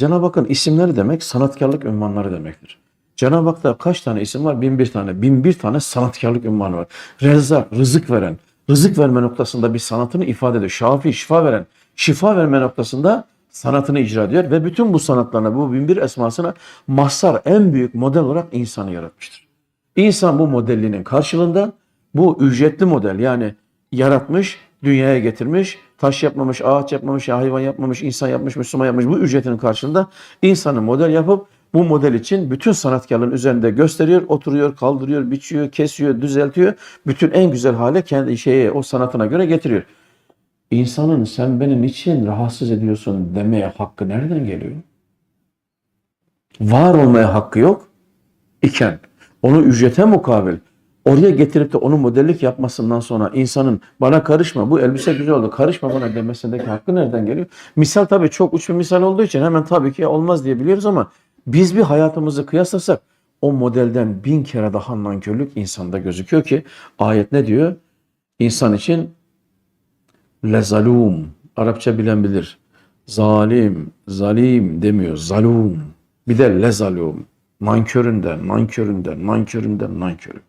Cenab-ı Hakk'ın isimleri demek sanatkarlık ünvanları demektir. Cenab-ı Hak'ta kaç tane isim var? Bin bir tane. Bin bir tane sanatkarlık ünvanı var. Rezzak, rızık veren, rızık verme noktasında bir sanatını ifade ediyor. Şafi, şifa veren, şifa verme noktasında sanatını icra ediyor. Ve bütün bu sanatlarına, bu bin bir esmasına mazhar en büyük model olarak insanı yaratmıştır. İnsan bu modellinin karşılığında bu ücretli model yani yaratmış, dünyaya getirmiş, taş yapmamış, ağaç yapmamış, hayvan yapmamış, insan yapmış, Müslüman yapmış bu ücretinin karşılığında insanı model yapıp bu model için bütün sanatkarlığın üzerinde gösteriyor, oturuyor, kaldırıyor, biçiyor, kesiyor, düzeltiyor. Bütün en güzel hale kendi şeye, o sanatına göre getiriyor. İnsanın sen beni niçin rahatsız ediyorsun demeye hakkı nereden geliyor? Var olmaya hakkı yok iken onu ücrete mukabil oraya getirip de onu modellik yapmasından sonra insanın bana karışma bu elbise güzel oldu karışma bana demesindeki hakkı nereden geliyor? Misal tabii çok uç bir misal olduğu için hemen tabii ki olmaz diye biliyoruz ama biz bir hayatımızı kıyaslasak o modelden bin kere daha nankörlük insanda gözüküyor ki ayet ne diyor? İnsan için lezalum Arapça bilen bilir. Zalim, zalim demiyor. Zalum. Bir de lezalum. Nanköründen, nanköründen, nanköründen, nankörü.